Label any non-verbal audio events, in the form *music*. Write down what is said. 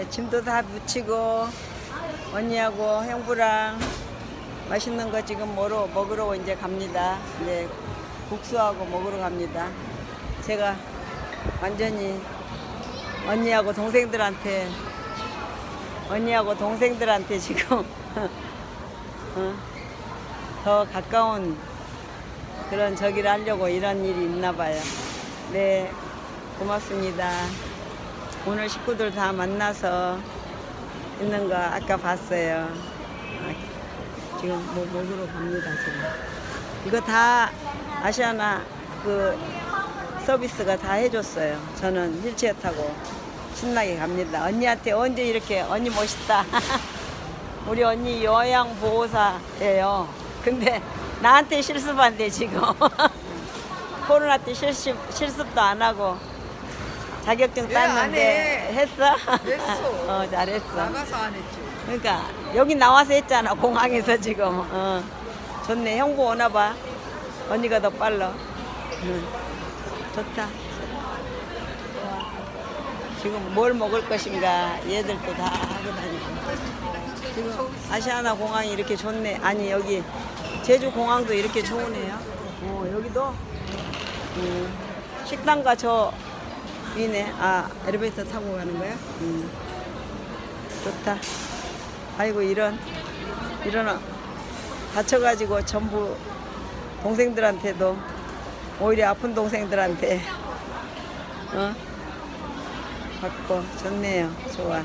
이제 짐도 다 묻히고 언니하고 형부랑 맛있는 거 지금 뭐로 먹으러 이제 갑니다. 이제 국수하고 먹으러 갑니다. 제가 완전히 언니하고 동생들한테 언니하고 동생들한테 지금 *laughs* 어, 더 가까운 그런 저기를 하려고 이런 일이 있나 봐요. 네, 고맙습니다. 오늘 식구들 다 만나서 있는 거 아까 봤어요. 아, 지금 뭐 먹으러 갑니다, 지금. 이거 다 아시아나 그 서비스가 다 해줬어요. 저는 휠체어 타고 신나게 갑니다. 언니한테 언제 이렇게 언니 멋있다. *laughs* 우리 언니 요양 보호사예요. 근데 나한테 실습한대 지금. *laughs* 코로나 때 실습 실습도 안 하고 자격증 왜안 땄는데 해? 했어? 했어. *laughs* 어 잘했어. 나가서 안 했지. 그러니까 여기 나와서 했잖아 공항에서 지금. 어. 좋네 형부 오나 봐. 언니가 더 빨라. 응. 좋다. 지금 뭘 먹을 것인가 얘들도 다 하고 다니고. 지금 아시아나 공항이 이렇게 좋네. 아니 여기 제주 공항도 이렇게 좋으네요. 어 여기도 음, 식당과 저 위네. 아 엘리베이터 타고 가는 거야? 음. 좋다. 아이고 이런 이런 어, 다쳐가지고 전부 동생들한테도 오히려 아픈 동생들한테 어 받고 좋네요. 좋아.